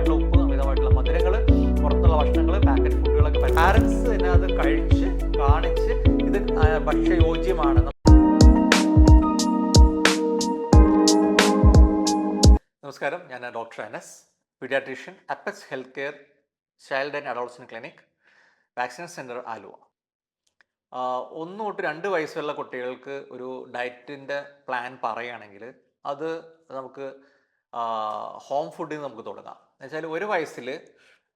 അമിതമായിട്ടുള്ള ഉപ്പ് അമിതമായിട്ടുള്ള മധുരങ്ങൾ പുറത്തുള്ള ഭക്ഷണങ്ങൾ പാക്കറ്റ് ഫുഡുകളൊക്കെ പാരൻസ് തന്നെ അത് കഴിച്ച് കാണിച്ച് ഇത് ഭക്ഷ്യയോജ്യമാണ്. നമസ്കാരം. ഞാൻ doctor Anas paediatrician apex health care child and adolescent clinic vaccine centre Aluva. ഒന്ന് തൊട്ട് രണ്ട് വയസ്സുള്ള കുട്ടികൾക്ക് ഒരു ഡയറ്റിന്റെ പ്ലാൻ പറയുകയാണെങ്കിൽ അത് നമുക്ക് ഹോം ഫുഡിൽ നിന്ന് നമുക്ക് തുടങ്ങാം. എന്നുവെച്ചാൽ ഒരു വയസ്സിൽ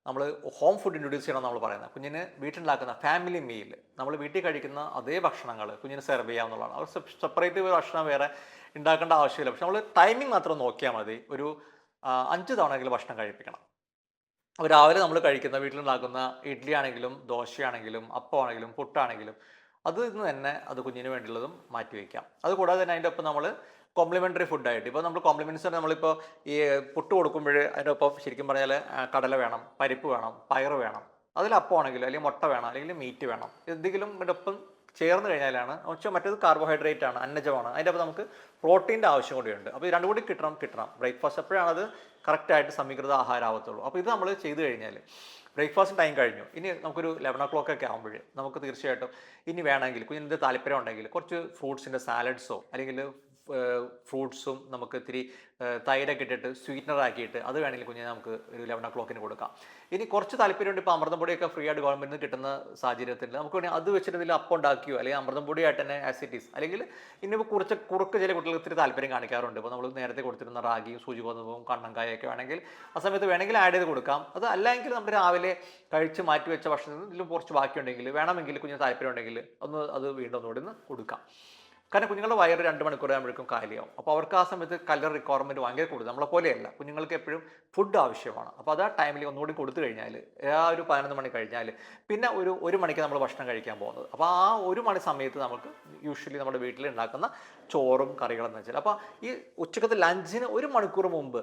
നമ്മൾ ഹോം ഫുഡ് ഇൻട്രൊഡ്യൂസ് ചെയ്യണം നമ്മൾ പറയുന്നത്. കുഞ്ഞിന് വീട്ടിലുണ്ടാക്കുന്ന ഫാമിലി മീൽ നമ്മൾ വീട്ടിൽ കഴിക്കുന്ന അതേ ഭക്ഷണങ്ങൾ കുഞ്ഞിന് സെർവ് ചെയ്യാവുന്നതാണ്. അവർ സെപ്പറേറ്റ് ഒരു ഭക്ഷണം വേറെ ഉണ്ടാക്കേണ്ട ആവശ്യമില്ല. പക്ഷെ നമ്മൾ ടൈമിംഗ് മാത്രം നോക്കിയാൽ മതി. ഒരു അഞ്ച് തവണയെങ്കിലും ഭക്ഷണം കഴിപ്പിക്കണം. രാവിലെ നമ്മൾ കഴിക്കുന്ന വീട്ടിലുണ്ടാക്കുന്ന ഇഡ്ഡലി ആണെങ്കിലും ദോശയാണെങ്കിലും അപ്പമാണെങ്കിലും പുട്ടാണെങ്കിലും അതിൽ നിന്ന് തന്നെ അത് കുഞ്ഞിന് വേണ്ടിയുള്ളതും മാറ്റി വയ്ക്കാം അതുകൂടാതെ തന്നെ അതിന്റെ ഒപ്പം നമ്മൾ കോംപ്ലിമെന്ററി ഫുഡായിട്ട് ഇപ്പോൾ നമ്മൾ കോംപ്ലിമെന്റ്സ് നമ്മളിപ്പോൾ ഈ പുട്ട് കൊടുക്കുമ്പോൾ അതിനൊപ്പം ശരിക്കും പറഞ്ഞാൽ കടല വേണം പരിപ്പ് വേണം പയറ് വേണം. അതിൽ അപ്പമാണെങ്കിലും അല്ലെങ്കിൽ മുട്ട വേണം അല്ലെങ്കിൽ മീറ്റ് വേണം. എന്തെങ്കിലും ഇതിനൊപ്പം ചേർന്ന് കഴിഞ്ഞാലാണ് പക്ഷേ മറ്റേത് കാർബോഹൈഡ്രേറ്റ് ആണ് അന്നജമാണ്. അതിന്റെ അപ്പോൾ നമുക്ക് പ്രോട്ടീന്റെ ആവശ്യം കൂടിയുണ്ട് അപ്പോൾ രണ്ടും കൂടി കിട്ടണം കിട്ടണം. ബ്രേക്ക്ഫാസ്റ്റ് എപ്പോഴാണത് കറക്റ്റായിട്ട് സമീകൃത ആഹാരമാകത്തുള്ളൂ അപ്പോൾ ഇത് നമ്മൾ ചെയ്തു കഴിഞ്ഞാൽ ബ്രേക്ക്ഫാസ്റ്റ് ടൈം കഴിഞ്ഞു. ഇനി നമുക്കൊരു ലെവൻ ഒ ക്ലോക്ക് ഒക്കെ ആകുമ്പോൾ നമുക്ക് തീർച്ചയായിട്ടും ഇനി വേണമെങ്കിൽ കുഞ്ഞിന്റെ താല്പര്യം ഉണ്ടെങ്കിൽ കുറച്ച് ഫ്രൂട്ട്സിന്റെ സാലഡ്സോ അല്ലെങ്കിൽ ഫ്രൂട്ട്സും നമുക്ക് ഇത്തിരി തൈരൊക്കെ ഇട്ടിട്ട് സ്വീറ്റ്നർ ആക്കിയിട്ട് അത് വേണമെങ്കിൽ കുഞ്ഞിനെ നമുക്ക് ഒരു ലെവൻ ഒ ക്ലോക്കിന് കൊടുക്കാം. ഇനി കുറച്ച് താല്പര്യമുണ്ട് ഇപ്പോൾ അമൃതം പൊടിയൊക്കെ ഫ്രീ ആയിട്ട് ഗവൺമെന്റിൽ കിട്ടുന്ന സാഹചര്യത്തിൽ നമുക്ക് വേണമെങ്കിൽ അത് വെച്ചിട്ട് എന്തെങ്കിലും അപ്പം ഉണ്ടാക്കിയോ അല്ലെങ്കിൽ അമൃതം പൊടിയായിട്ട് തന്നെ ആസിറ്റീസ് അല്ലെങ്കിൽ ഇനിയിപ്പോൾ കുറച്ച് കുറുക്ക് ചില കുട്ടികൾ ഇത്തിരി താല്പര്യം കാണിക്കാറുണ്ട്. ഇപ്പോൾ നമ്മൾ നേരത്തെ കൊടുത്തിരുന്ന റാഗിയും സൂചി ഗോതമ്പും കണ്ണങ്കായൊക്കെ വേണമെങ്കിൽ ആ സമയത്ത് വേണമെങ്കിൽ ആഡ് ചെയ്ത് കൊടുക്കാം. അത് അല്ലെങ്കിൽ നമ്മൾ രാവിലെ കഴിച്ച് മാറ്റി വെച്ച ഭക്ഷണത്തിൽ കുറച്ച് ബാക്കിയുണ്ടെങ്കിൽ വേണമെങ്കിൽ കുഞ്ഞിന് താല്പര്യം ഉണ്ടെങ്കിൽ ഒന്ന് അത് വീണ്ടും ഒന്നുകൂടി ഒന്ന് കൊടുക്കാം. കാരണം കുഞ്ഞുങ്ങളുടെ വയറ് രണ്ട് മണിക്കൂർ ആകുമ്പോഴേക്കും കാലിയാവും. അപ്പോൾ അവർക്ക് ആ സമയത്ത് കലർ റിക്വയർമെന്റ് ഭയങ്കര കൂടുതൽ. നമ്മളെ പോലെയല്ല. കുഞ്ഞുങ്ങൾക്ക് എപ്പോഴും ഫുഡ് ആവശ്യമാണ്. അപ്പോൾ അത് ആ ടൈമിൽ ഒന്നുകൂടി കൊടുത്തു കഴിഞ്ഞാൽ ആ ഒരു പതിനൊന്ന് മണി കഴിഞ്ഞാൽ പിന്നെ ഒരു ഒരു മണിക്ക് നമ്മൾ ഭക്ഷണം കഴിക്കാൻ പോകുന്നത്. അപ്പോൾ ആ ഒരു മണി സമയത്ത് നമുക്ക് യൂഷ്വലി നമ്മുടെ വീട്ടിൽ ഉണ്ടാക്കുന്ന ചോറും കറികളെന്ന് വെച്ചാൽ അപ്പോൾ ഈ ഉച്ചക്കത്തെ ലഞ്ചിന് ഒരു മണിക്കൂർ മുമ്പ്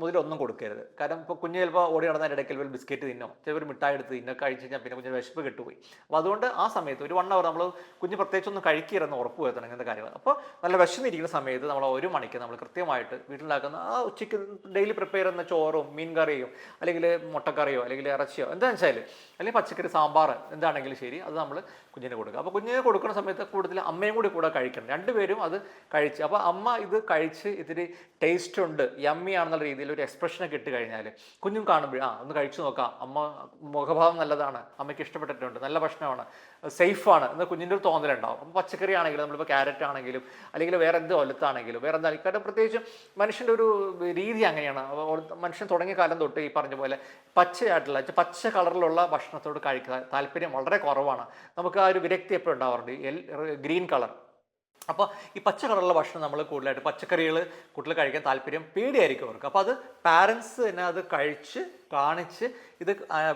മുതലൊന്നും കൊടുക്കരുത്. കാരണം ഇപ്പോൾ കുഞ്ഞ് ചിലപ്പോൾ ഓടി നടന്നതിന്റെ ഇടയ്ക്ക് ഒരു ബിസ്ക്കറ്റ് തിന്നോ ചിലപ്പോൾ മിഠായി എടുത്ത് തിന്നോ കഴിച്ച് കഴിഞ്ഞാൽ പിന്നെ കുഞ്ഞിന് വിശപ്പ് കെട്ടുപോയി. അപ്പോൾ അതുകൊണ്ട് ആ സമയത്ത് ഒരു വൺ അവർ നമ്മൾ കുഞ്ഞ് പ്രത്യേകിച്ചൊന്നും കഴിക്കരുതെന്ന് ഉറപ്പ് വരുത്തണം ഇങ്ങനത്തെ കാര്യങ്ങൾ അപ്പോൾ നല്ല വിശന്നിരിക്കുന്ന സമയത്ത് നമ്മൾ ഒരു മണിക്ക് നമ്മൾ കൃത്യമായിട്ട് വീട്ടിലുണ്ടാക്കുന്ന ആ ഉച്ചയ്ക്ക് ഡെയിലി പ്രിപ്പയർ ചെയ്യുന്ന ചോറും മീൻ കറിയോ അല്ലെങ്കിൽ മുട്ടക്കറിയോ അല്ലെങ്കിൽ ഇറച്ചിയോ എന്താണെന്ന് വെച്ചാൽ അല്ലെങ്കിൽ പച്ചക്കറി സാമ്പാർ എന്താണെങ്കിലും ശരി അത് നമ്മൾ കുഞ്ഞിന് കൊടുക്കുക. അപ്പോൾ കുഞ്ഞിന് കൊടുക്കുന്ന സമയത്ത് കൂടുതൽ അമ്മയും കൂടി കൂടെ കഴിക്കണം. രണ്ടുപേരും അത് കഴിച്ച് അപ്പോൾ അമ്മ ഇത് കഴിച്ച് ഇതിന് ടേസ്റ്റ് ഉണ്ട് യമ്മി ആണെന്നുള്ള രീതിയിൽ ഒരു എക്സ്പ്രഷനൊക്കെ ഇട്ട് കഴിഞ്ഞാൽ കുഞ്ഞും കാണുമ്പോൾ ആ ഒന്ന് കഴിച്ചു നോക്കാം. അമ്മ മുഖഭാവം നല്ലതാണ്. അമ്മയ്ക്ക് ഇഷ്ടപ്പെട്ടിട്ടുണ്ട്. നല്ല ഭക്ഷണമാണ്. സേഫാണ് എന്ന് കുഞ്ഞിന്റെ ഒരു തോന്നലുണ്ടാവും. അപ്പോൾ പച്ചക്കറി ആണെങ്കിലും നമ്മളിപ്പോൾ ക്യാരറ്റ് ആണെങ്കിലും അല്ലെങ്കിൽ വേറെ എന്ത് ഒലത്താണെങ്കിലും വേറെ എന്താ കാരണം പ്രത്യേകിച്ച് മനുഷ്യന്റെ ഒരു രീതി അങ്ങനെയാണ്. മനുഷ്യൻ തുടങ്ങിയ കാലം തൊട്ട് ഈ പറഞ്ഞ പോലെ പച്ചയായിട്ടുള്ള പച്ച കളറിലുള്ള ഭക്ഷണത്തോട് കഴിക്കാൻ താല്പര്യം വളരെ കുറവാണ്. നമുക്ക് ആ ഒരു വിരക്തി എപ്പോഴും ഉണ്ടാവാറുണ്ട്. Green colour. അപ്പോൾ ഈ പച്ച കളറുള്ള ഭക്ഷണം നമ്മൾ കൂടുതലായിട്ട് പച്ചക്കറികൾ കുട്ടികൾ കഴിക്കാൻ താല്പര്യം പേടിയായിരിക്കും അവർക്ക്. അപ്പോൾ അത് പാരൻസ് തന്നെ അത് കഴിച്ച് കാണിച്ച് ഇത്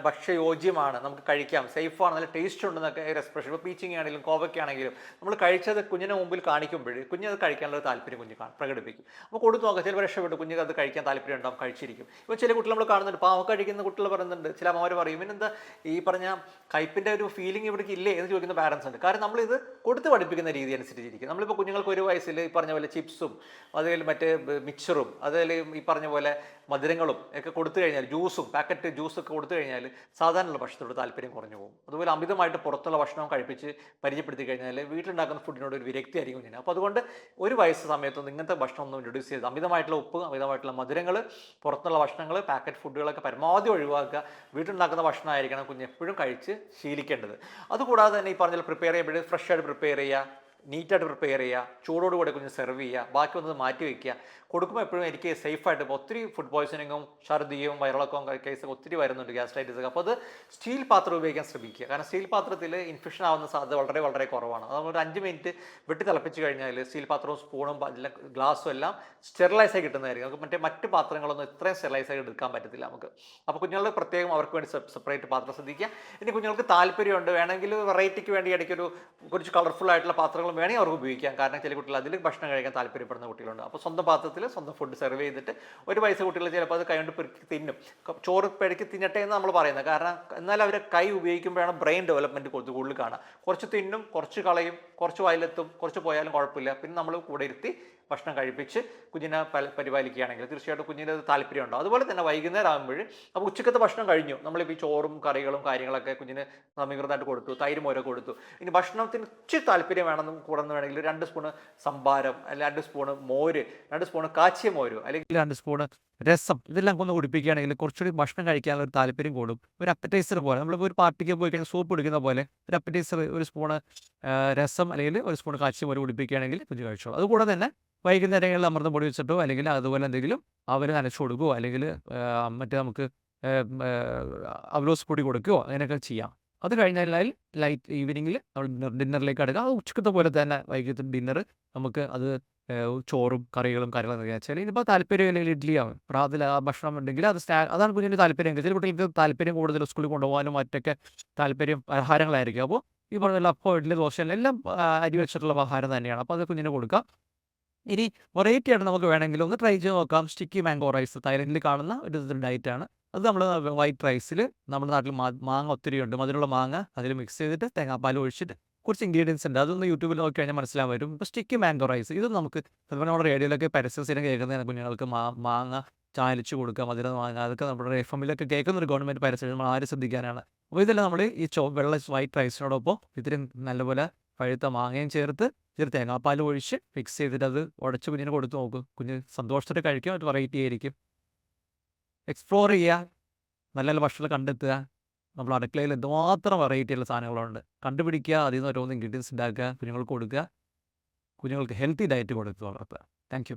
ഭക്ഷ്യയോജ്യമാണ്. നമുക്ക് കഴിക്കാം. സേഫാണ് നല്ല ടേസ്റ്റ് ഉണ്ടെന്നൊക്കെ ഒരു എക്സ്പ്രഷൻ ഇപ്പോൾ പീച്ചിങ് ആണെങ്കിലും കോവയ്ക്കാണെങ്കിലും നമ്മൾ കഴിച്ചത് കുഞ്ഞിനെ മുമ്പിൽ കാണിക്കുമ്പോൾ കുഞ്ഞ് അത് കഴിക്കാനുള്ള താല്പര്യം കുഞ്ഞ് പ്രകടിപ്പിക്കും. അപ്പോൾ കൊടുത്തു നോക്കാം. ചിലപ്പോൾ രക്ഷപ്പെട്ടു കുഞ്ഞിന് അത് കഴിക്കാൻ താല്പര്യം ഉണ്ടാവും കഴിച്ചിരിക്കും. ഇപ്പോൾ ചില കുട്ടികൾ നമ്മൾ കാണുന്നുണ്ട്. പാവ കഴിക്കുന്ന കുട്ടികൾ പറയുന്നുണ്ട് ചില അമ്മമാർ പറയും പിന്നെന്താ ഈ പറഞ്ഞ കയ്പിന്റെ ഒരു ഫീലിംഗ് ഇവിടേക്ക് ഇല്ലേ? എന്ന് ചോദിക്കുന്ന പാരൻസ് ഉണ്ട്. കാരണം നമ്മളിത് കൊടുത്ത് പഠിപ്പിക്കുന്ന രീതി അനുസരിച്ചിരിക്കും. നമ്മളിപ്പോൾ കുഞ്ഞുങ്ങൾക്ക് ഒരു വയസ്സിൽ ഈ പറഞ്ഞ പോലെ ചിപ്സും അതിൽ മറ്റേ മിക്സറും അതിൽ ഈ പറഞ്ഞ പോലെ മധുരങ്ങളും ഒക്കെ കൊടുത്തു കഴിഞ്ഞാൽ ജ്യൂസും പാക്കറ്റ് ജ്യൂസൊക്കെ കൊടുത്തു കഴിഞ്ഞാൽ സാധാരണ ഭക്ഷണത്തോട് താല്പര്യം കുറഞ്ഞു പോകും. അതുപോലെ അമിതമായിട്ട് പുറത്തുള്ള ഭക്ഷണം കഴിപ്പിച്ച് പരിചയപ്പെടുത്തി കഴിഞ്ഞാൽ വീട്ടിലുണ്ടാക്കുന്ന ഫുഡിനോട് ഒരു വിരക്തി ആയിരിക്കും കുഞ്ഞിന് അപ്പോൾ അതുകൊണ്ട് ഒരു വയസ്സ് സമയത്തൊന്നും ഇങ്ങനത്തെ ഭക്ഷണം ഒന്നും ഇൻട്രൊഡ്യൂസ് ചെയ്ത് അമിതമായിട്ടുള്ള ഉപ്പ് അമിതമായിട്ടുള്ള മധുരങ്ങൾ പുറത്തുള്ള ഭക്ഷണങ്ങൾ പാക്കറ്റ് ഫുഡുകളൊക്കെ പരമാവധി ഒഴിവാക്കുക. വീട്ടിലുണ്ടാക്കുന്ന ഭക്ഷണമായിരിക്കണം കുഞ്ഞ് എപ്പോഴും കഴിച്ച് ശീലിക്കേണ്ടത്. അതുകൂടാതെ തന്നെ ഈ പറഞ്ഞ പ്രിപ്പയർ ചെയ്യുമ്പോൾ ഫ്രഷ് ആയിട്ട് പ്രിപ്പയർ ചെയ്യുക. നീറ്റായിട്ട് പ്രിപ്പയർ ചെയ്യുക ചൂടോടുകൂടെ കുഞ്ഞ് സെർവ് ചെയ്യുക ബാക്കി വന്നത് മാറ്റി വയ്ക്കുക കൊടുക്കുമ്പോൾ എപ്പോഴും എനിക്ക് സേഫായിട്ട് ഇപ്പോൾ ഒത്തിരി ഫുഡ് പോയ്സണിങ്ങും ഛർദിയും വയറിളക്കവും കേസൊക്കെ ഒത്തിരി വരുന്നുണ്ട് ഗ്യാസ്ട്രൈറ്റിസ് അപ്പോൾ അത് സ്റ്റീൽ പാത്രം ഉപയോഗിക്കാൻ ശ്രമിക്കുക. കാരണം സ്റ്റീൽ പാത്രത്തിൽ ഇൻഫെക്ഷൻ ആവുന്ന സാധ്യത വളരെ വളരെ കുറവാണ്. അത് ഒരു അഞ്ച് മിനിറ്റ് വെട്ടി തിളപ്പിച്ച് കഴിഞ്ഞാൽ സ്റ്റീൽ പാത്രവും സ്പൂണും ഗ്ലാസ്സും എല്ലാം സ്റ്റെറിലൈസ് ആയി കിട്ടുന്നതായിരിക്കും. നമുക്ക് മറ്റേ മറ്റ് പാത്രങ്ങളൊന്നും ഇത്രയും സ്റ്റെറിലൈസ് ആയി എടുക്കാൻ പറ്റത്തില്ല നമുക്ക്. അപ്പോൾ കുഞ്ഞുങ്ങളുടെ പ്രത്യേകം അവർക്ക് വേണ്ടി സെപ്പറേറ്റ് പാത്രം ശ്രദ്ധിക്കുക. ഇനി കുഞ്ഞുങ്ങൾക്ക് താല്പര്യമുണ്ട് വേണമെങ്കിൽ വെറൈറ്റിക്ക് വേണ്ടി ഇടയ്ക്ക് ഒരു കുറച്ച് കളർഫുൾ ആയിട്ടുള്ള പാത്രങ്ങൾ വേണമെങ്കിൽ അവർക്ക് ഉപയോഗിക്കാം. കാരണം ചില കുട്ടികൾ അതിൽ ഭക്ഷണം കഴിക്കാൻ താല്പര്യപ്പെടുന്ന കുട്ടികളുണ്ട്. അപ്പോൾ സ്വന്തം പാത്രത്തിൽ സ്വന്തം ഫുഡ് സെർവ് ചെയ്തിട്ട് ഒരു വയസ്സ് കുട്ടികൾ ചിലപ്പോൾ അത് കൈകൊണ്ട് പെറുക്കി തിന്നും. ചോറ് പെടുക്കി തിന്നട്ടെ എന്ന് നമ്മൾ പറയുന്നത്. കാരണം എന്നാൽ അവർ കൈ ഉപയോഗിക്കുമ്പോഴാണ് ബ്രെയിൻ ഡെവലപ്മെന്റ് കൂടുതൽ കൂടുതൽ കാണുക. കുറച്ച് തിന്നും കുറച്ച് കളയും കുറച്ച് വയലെത്തും കുറച്ച് പോയാലും കുഴപ്പമില്ല. പിന്നെ നമ്മൾ കൂടെ ഇരുത്തി ഭക്ഷണം കഴിപ്പിച്ച് കുഞ്ഞിനെ പല പരിപാലിക്കുകയാണെങ്കിൽ തീർച്ചയായിട്ടും കുഞ്ഞിന് താല്പര്യം ഉണ്ടാവും അതുപോലെ തന്നെ വൈകുന്നേരം ആകുമ്പോൾ അപ്പോൾ ഉച്ചക്കത്തെ ഭക്ഷണം കഴിഞ്ഞു. നമ്മളിപ്പോൾ ഈ ചോറും കറികളും കാര്യങ്ങളൊക്കെ കുഞ്ഞിന് സമീകൃതമായിട്ട് കൊടുത്തു. തൈരും ഓരോ കൊടുത്തു. ഇനി ഭക്ഷണത്തിന് ഇച്ചിരി താല്പര്യം വേണമെന്നും കൂടെന്ന് വേണമെങ്കിൽ രണ്ട് സ്പൂണ് സംഭാരം അല്ലെങ്കിൽ രണ്ട് സ്പൂണ് മോര് രണ്ട് സ്പൂണ് കാച്ചിയ മോര് അല്ലെങ്കിൽ രണ്ട് സ്പൂണ് രസം ഇതെല്ലാം ഒന്ന് കുടിപ്പിക്കുകയാണെങ്കിൽ കുറച്ചുകൂടി ഭക്ഷണം കഴിക്കാനുള്ള ഒരു താല്പര്യം കൂടും. ഒരു അപ്പറ്റൈസർ പോലെ നമ്മളിപ്പോൾ ഒരു പാർട്ടിക്ക് പോയി കഴിഞ്ഞാൽ സൂപ്പ് കുടിക്കുന്ന പോലെ ഒരു അപ്പറ്റൈസർ ഒരു സ്പൂണ് രസം അല്ലെങ്കിൽ ഒരു സ്പൂൺ കാച്ചിയ മോര് കുടിപ്പിക്കുകയാണെങ്കിൽ കുഞ്ഞ് കഴിച്ചോളൂ. അതുകൂടെ തന്നെ വൈകുന്നേരങ്ങളിൽ അമൃതം പൊടി വെച്ചിട്ടോ അല്ലെങ്കിൽ അതുപോലെ എന്തെങ്കിലും അവർ നനച്ചു കൊടുക്കുകയോ അല്ലെങ്കിൽ മറ്റേ നമുക്ക് അവലോസ് പൊടി കൊടുക്കുകയോ അങ്ങനെയൊക്കെ ചെയ്യാം. അത് കഴിഞ്ഞാൽ ലൈറ്റ് ഈവനിങ്ങിൽ നമ്മൾ ഡിന്നറിലേക്ക് അടുക്കുക. അത് ഉച്ചക്കത്തെ പോലെ തന്നെ വൈകിട്ട് ഡിന്നർ നമുക്ക് അത് ചോറും കറികളും കാര്യങ്ങളും വെച്ചാൽ ഇനിയിപ്പോൾ താല്പര്യം അല്ലെങ്കിൽ ഇഡ്ഡലിയാവും അതിൽ ആ ഭക്ഷണം ഉണ്ടെങ്കിൽ അത് സ്നാ അതാണ് കുഞ്ഞിന് താല്പര്യം. ചില കുട്ടികൾക്ക് താല്പര്യം കൂടുതൽ സ്കൂളിൽ കൊണ്ടുപോകാനും മറ്റൊക്കെ താല്പര്യം ആഹാരങ്ങളായിരിക്കും. അപ്പോൾ ഈ പറഞ്ഞ അപ്പോൾ ഇഡ്ഡലി ദോശ എല്ലാം അരി വെച്ചിട്ടുള്ള ആഹാരം തന്നെയാണ്. അപ്പോൾ അത് കുഞ്ഞിന് കൊടുക്കാം. ഇനി വെറൈറ്റി ആയിട്ട് നമുക്ക് വേണമെങ്കിൽ ഒന്ന് ട്രൈ ചെയ്ത് നോക്കാം. സ്റ്റിക്കി മാംഗോ റൈസ് തായ്ലൻഡിൽ കാണുന്ന ഒരു ഡയറ്റാണ് അത് നമ്മൾ വൈറ്റ് റൈസിൽ നമ്മുടെ നാട്ടിൽ മാങ്ങ ഒത്തിരി ഉണ്ട്. മധുരമുള്ള മാങ്ങ അതിൽ മിക്സ് ചെയ്തിട്ട് തേങ്ങാപ്പാൽ ഒഴിച്ചിട്ട് കുറച്ച് ഇൻഗ്രീഡിയൻസ് ഉണ്ട്. അതൊന്ന് യൂട്യൂബിൽ നോക്കി കഴിഞ്ഞാൽ മനസ്സിലാൻ വരും ഇപ്പോൾ സ്റ്റിക്കി മാംഗോ റൈസ് ഇത് നമുക്ക് അതുപോലെ നമ്മുടെ റേഡിയോയിലൊക്കെ പരസ്യം സ്ഥിരം കേൾക്കുന്ന കുഞ്ഞുങ്ങൾക്ക് മാങ്ങ ചാലിച്ച് കൊടുക്കുക മധുരം മാങ്ങ അതൊക്കെ നമ്മുടെ എഫ് എമ്മിലൊക്കെ കേൾക്കുന്ന ഒരു ഗവൺമെന്റ് പരസ്യം നമ്മൾ ആരും ശ്രദ്ധിക്കാനാണ്. അപ്പോൾ ഇതെല്ലാം നമ്മൾ ഈ ചോ വെള്ള വൈറ്റ് റൈസിനോടൊപ്പം ഇതിന് നല്ലപോലെ പഴുത്ത മാങ്ങയും ചേർത്ത് ഇച്ചിരി തേങ്ങാപ്പാൽ ഒഴിച്ച് മിക്സ് ചെയ്തിട്ട് അത് ഉടച്ച് കുഞ്ഞിന് കൊടുത്തു നോക്കും. കുഞ്ഞ് സന്തോഷത്തോടെ കഴിക്കും അത് വെറൈറ്റി ആയിരിക്കും. എക്സ്പ്ലോർ ചെയ്യുക നല്ല നല്ല ഭക്ഷണം കണ്ടെത്തുക. നമ്മൾ അടുക്കളയിൽ എന്തുമാത്രം വെറൈറ്റി ഉള്ള സാധനങ്ങളുണ്ട്. കണ്ടുപിടിക്കുക അതിൽ നിന്ന് ഓരോന്ന് ഇൻഗ്രീഡിയൻസ് ഉണ്ടാക്കുക കുഞ്ഞുങ്ങൾക്ക് കൊടുക്കുക. കുഞ്ഞുങ്ങൾക്ക് ഹെൽത്തി ഡയറ്റ് കൊടുക്കുക വളർത്തുക. താങ്ക്